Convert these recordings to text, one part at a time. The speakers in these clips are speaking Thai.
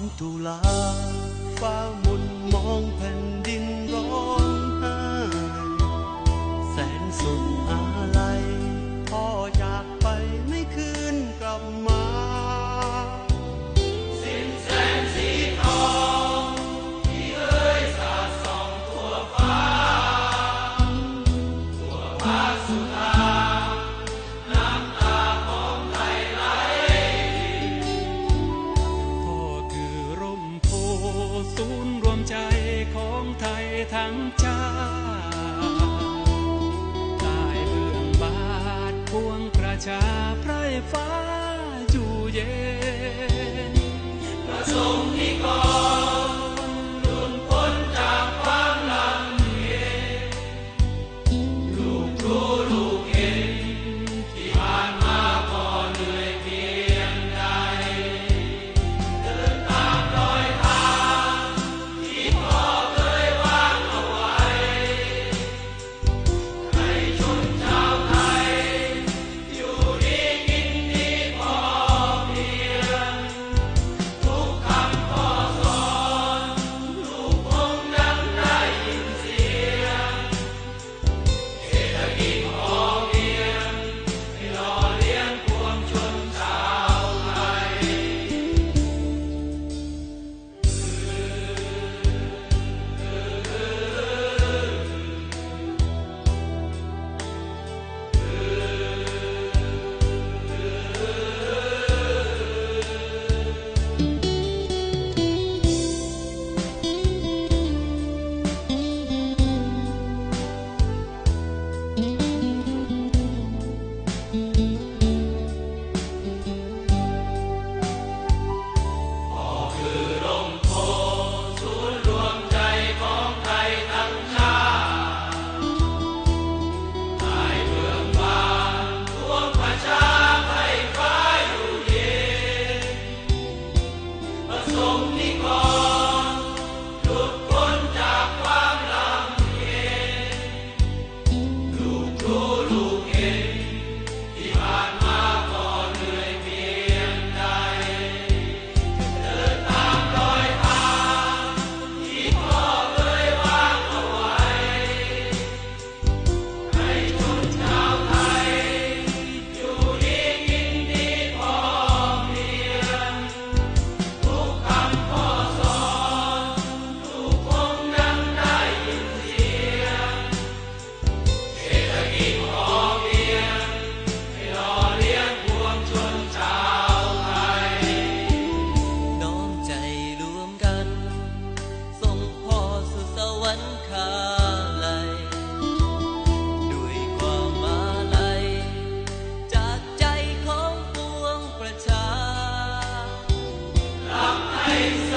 ทธุลาฟ้ามนมองแผ่นดิน งเจ้าตายเบื้องบาทพวงประชาไพรฟ้าจูเย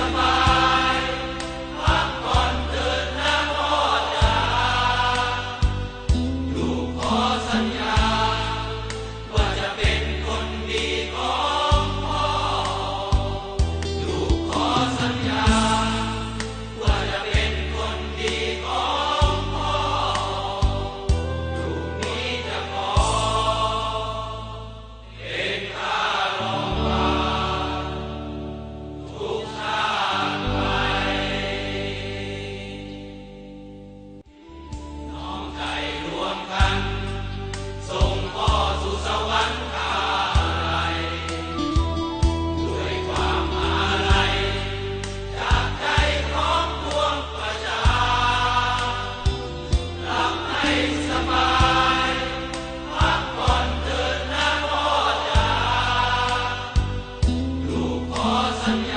Namah. Awesome.